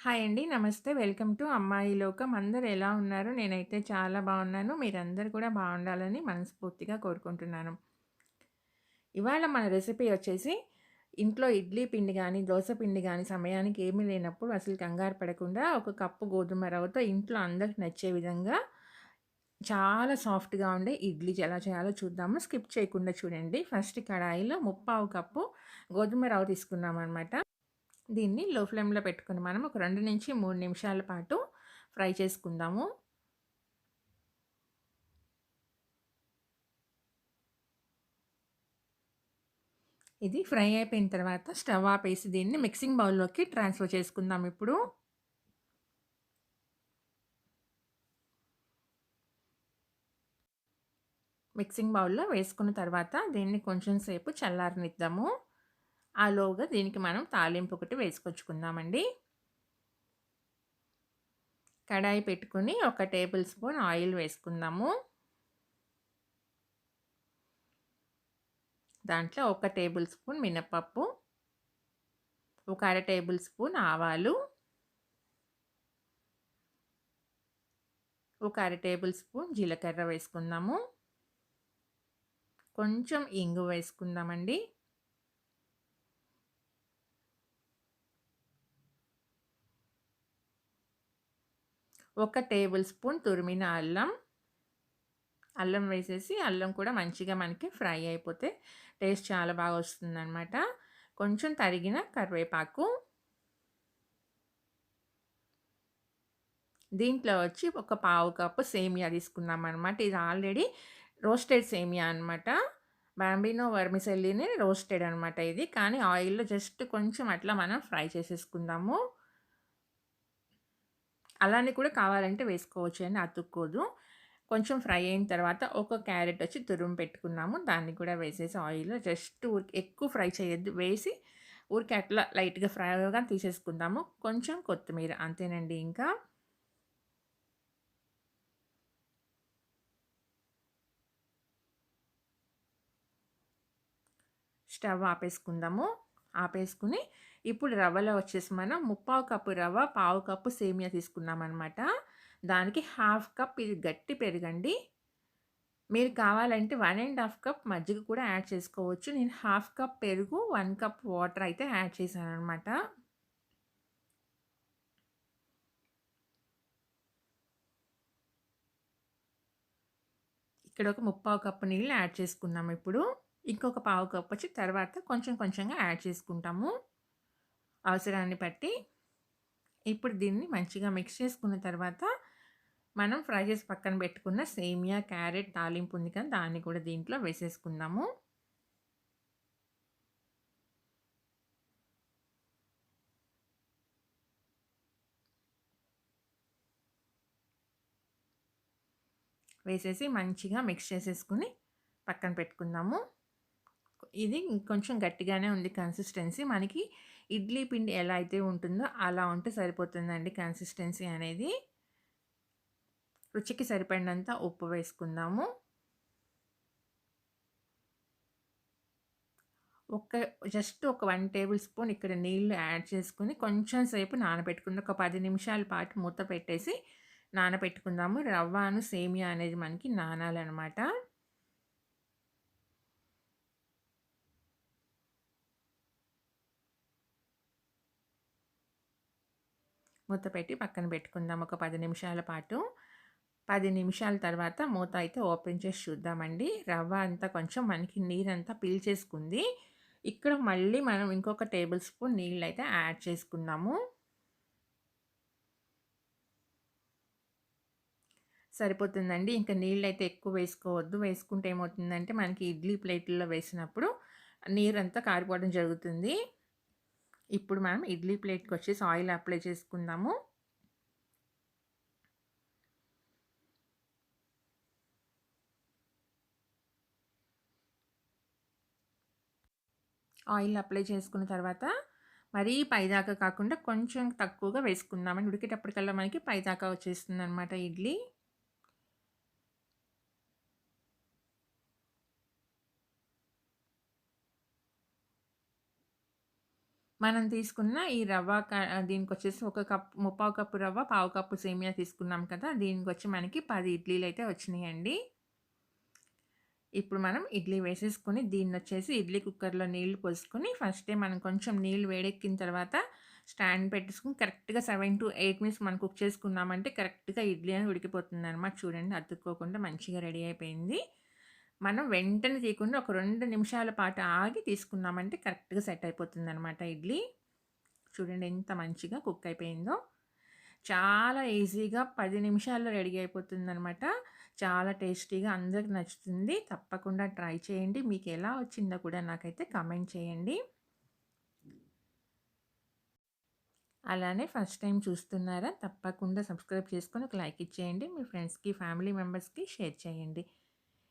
Hi అండి. నమస్తే. Welcome to అమ్మాయి లోకం. అందరు ఎలా ఉన్నారు? నేనైతే చాలా బాగున్నాను. మీరందరూ కూడా బాగుండాలని మనస్ఫూర్తిగా కోరుకుంటున్నాను. ఇవాళ మన రెసిపీ వచ్చేసి ఇంట్లో ఇడ్లీ పిండి కానీ దోశ పిండి కానీ సమయానికి ఏమీ లేనప్పుడు అసలు కంగారు పడకుండా ఒక కప్పు గోధుమ రవ్వతో ఇంట్లో అందరికి నచ్చే విధంగా చాలా సాఫ్ట్‌గా ఉండే ఇడ్లీ ఎలా చేయాలో చూద్దాము. స్కిప్ చేయకుండా చూడండి. ఫస్ట్ కడాయిలో ముప్పావు కప్పు గోధుమ రవ్వ తీసుకున్నాం అనమాట దీన్ని లో ఫ్లేమ్‌లో పెట్టుకొని మనం ఒక 2-3 నిమిషాల పాటు ఫ్రై చేసుకుందాము. ఇది ఫ్రై అయిపోయిన తర్వాత స్టవ్ ఆపేసి దీన్ని మిక్సింగ్ బౌల్‌లోకి ట్రాన్స్‌ఫర్ చేసుకుందాం ఇప్పుడు. మిక్సింగ్ బౌల్‌లో వేసుకున్న తర్వాత దీన్ని కొంచెం సేపు చల్లారనిద్దాము. ఆలోగా దీనికి మనం తాలింపు ఒకటి వేసుకొచ్చుకుందామండి. కడాయి పెట్టుకొని ఒక టేబుల్ స్పూన్ ఆయిల్ వేసుకుందాము. దాంట్లో ఒక టేబుల్ స్పూన్ మినపప్పు, ఒక అర టేబుల్ స్పూన్ ఆవాలు, ఒక అర టేబుల్ స్పూన్ జీలకర్ర వేసుకుందాము. కొంచెం ఇంగు వేసుకుందామండి. ఒక టేబుల్ స్పూన్ తురిమిన అల్లం. అల్లం వేసేసి అల్లం కూడా మంచిగా మనకి ఫ్రై అయిపోతే టేస్ట్ చాలా బాగా వస్తుందన్నమాట కొంచెం తరిగిన కరివేపాకు. దీంట్లో వచ్చి ఒక పావు కప్పు సేమియా తీసుకున్నామనమాట. ఇది ఆల్రెడీ రోస్టెడ్ సేమియా అనమాట. బాంబినో వర్మిసెల్లిని రోస్టెడ్ అనమాట ఇది. కానీ ఆయిల్‌లో జస్ట్ కొంచెం అట్లా మనం ఫ్రై చేసేసుకుందాము. అలానే కూడా కావాలంటే వేసుకోవచ్చు అని అతుక్కోదు. కొంచెం ఫ్రై అయిన తర్వాత ఒక క్యారెట్ వచ్చి తురుము పెట్టుకున్నాము. దాన్ని కూడా వేసేసి ఆయిల్‌లో జస్ట్ ఊరికి ఎక్కువ ఫ్రై చేయొద్దు. వేసి ఊరికి అట్లా లైట్‌గా ఫ్రై అవ్వగానే తీసేసుకుందాము. కొంచెం కొత్తిమీర అంతేనండి ఇంకా. స్టవ్ ఆపేసుకుందాము. ఆపేసుకుని ఇప్పుడు రవ్వలో వచ్చేసి మనం ముప్పావు కప్పు రవ్వ, పావు కప్పు సేమియా తీసుకున్నామనమాట. దానికి హాఫ్ కప్ ఇది గట్టి పెరగండి మీరు కావాలంటే వన్ అండ్ హాఫ్ కప్ మజ్జిగ కూడా యాడ్ చేసుకోవచ్చు. నేను హాఫ్ కప్ పెరుగు, వన్ కప్ వాటర్ అయితే యాడ్ చేశాననమాట. ఇక్కడ ఒక ముప్పావు కప్పు నీళ్ళు యాడ్ చేసుకున్నాం ఇప్పుడు. ఇంకొక పావు కప్పు వచ్చి తర్వాత కొంచెం కొంచెంగా యాడ్ చేసుకుంటాము. అవసరాన్ని బట్టి. ఇప్పుడు దీన్ని మంచిగా మిక్స్ చేసుకున్న తర్వాత మనం ఫ్రై చేసి పక్కన పెట్టుకున్న సేమియా, క్యారెట్ తాలింపు ఉంది కదా! దాన్ని కూడా దీంట్లో వేసేసుకుందాము. వేసేసి మంచిగా మిక్స్ చేసేసుకుని పక్కన పెట్టుకుందాము. ఇది కొంచెం గట్టిగానే ఉంది కన్సిస్టెన్సీ. మనకి ఇడ్లీ పిండి ఎలా అయితే ఉంటుందో అలా ఉంటే సరిపోతుందండి కన్సిస్టెన్సీ అనేది. రుచికి సరిపడినంత ఉప్పు వేసుకుందాము. ఒక జస్ట్ ఒక వన్ టేబుల్ స్పూన్ ఇక్కడ నీళ్ళు యాడ్ చేసుకుని కొంచెం సేపు నానబెట్టుకుందాం. ఒక పది నిమిషాల పాటు మూత పెట్టేసి నానబెట్టుకుందాము. రవ్వను, సేమియా అనేది మనకి నానాలనమాట. మూత పెట్టి పక్కన పెట్టుకుందాం ఒక పది నిమిషాల పాటు. పది నిమిషాల తర్వాత మూత అయితే ఓపెన్ చేసి చూద్దామండి. రవ్వ అంతా కొంచెం మనకి నీరంతా పీల్చేసుకుంది. ఇక్కడ మళ్ళీ మనం ఇంకొక టేబుల్ స్పూన్ అయితే యాడ్ చేసుకుందాము. సరిపోతుందండి. ఇంకా నీళ్ళు అయితే ఎక్కువ వేసుకోవద్దు. వేసుకుంటే ఏమవుతుందంటే మనకి ఇడ్లీ ప్లేట్‌లో వేసినప్పుడు నీరంతా కారిపోవడం జరుగుతుంది. ఇప్పుడు మనం ఇడ్లీ ప్లేట్కి వచ్చేసి ఆయిల్ అప్లై చేసుకుందాము. ఆయిల్ అప్లై చేసుకున్న తర్వాత మరీ పైదాకా కాకుండా కొంచెం తక్కువగా వేసుకుందామని ఉడికేటప్పటికల్లా మనకి పైదాకా వచ్చేస్తుందనమాట ఇడ్లీ. మనం తీసుకున్న ఈ రవ్వ క దీనికొచ్చేసి ఒక కప్ ముప్పావు కప్పు రవ్వ, పావు కప్పు సేమియా తీసుకున్నాం కదా! దీనికొచ్చి మనకి పది ఇడ్లీలు అయితే వచ్చినాయండి ఇప్పుడు మనం ఇడ్లీ వేసేసుకొని దీన్నొచ్చేసి ఇడ్లీ కుక్కర్‌లో నీళ్ళు పోసుకొని ఫస్టే మనం కొంచెం నీళ్ళు వేడెక్కిన తర్వాత స్టాండ్ పెట్టేసుకుని కరెక్ట్‌గా 7-8 మినిట్స్ మనం కుక్ చేసుకున్నామంటే కరెక్ట్‌గా ఇడ్లీ అనేది ఉడికిపోతుందనమాట. చూడండి అతుక్కోకుండా మంచిగా రెడీ అయిపోయింది. మనం వెంటనే తీయకుండా ఒక రెండు నిమిషాల పాటు ఆగి తీసుకున్నామంటే కరెక్ట్‌గా సెట్ అయిపోతుంది అనమాట ఇడ్లీ. చూడండి ఎంత మంచిగా కుక్ అయిపోయిందో. చాలా ఈజీగా పది నిమిషాల్లో రెడీ అయిపోతుందనమాట. చాలా టేస్టీగా అందరికి నచ్చుతుంది. తప్పకుండా ట్రై చేయండి. మీకు ఎలా వచ్చిందో కూడా నాకైతే కమెంట్ చేయండి. అలానే ఫస్ట్ టైం చూస్తున్నారా? తప్పకుండా సబ్స్క్రైబ్ చేసుకొని ఒక లైక్ ఇచ్చేయండి. మీ ఫ్రెండ్స్‌కి, ఫ్యామిలీ మెంబర్స్‌కి షేర్ చేయండి.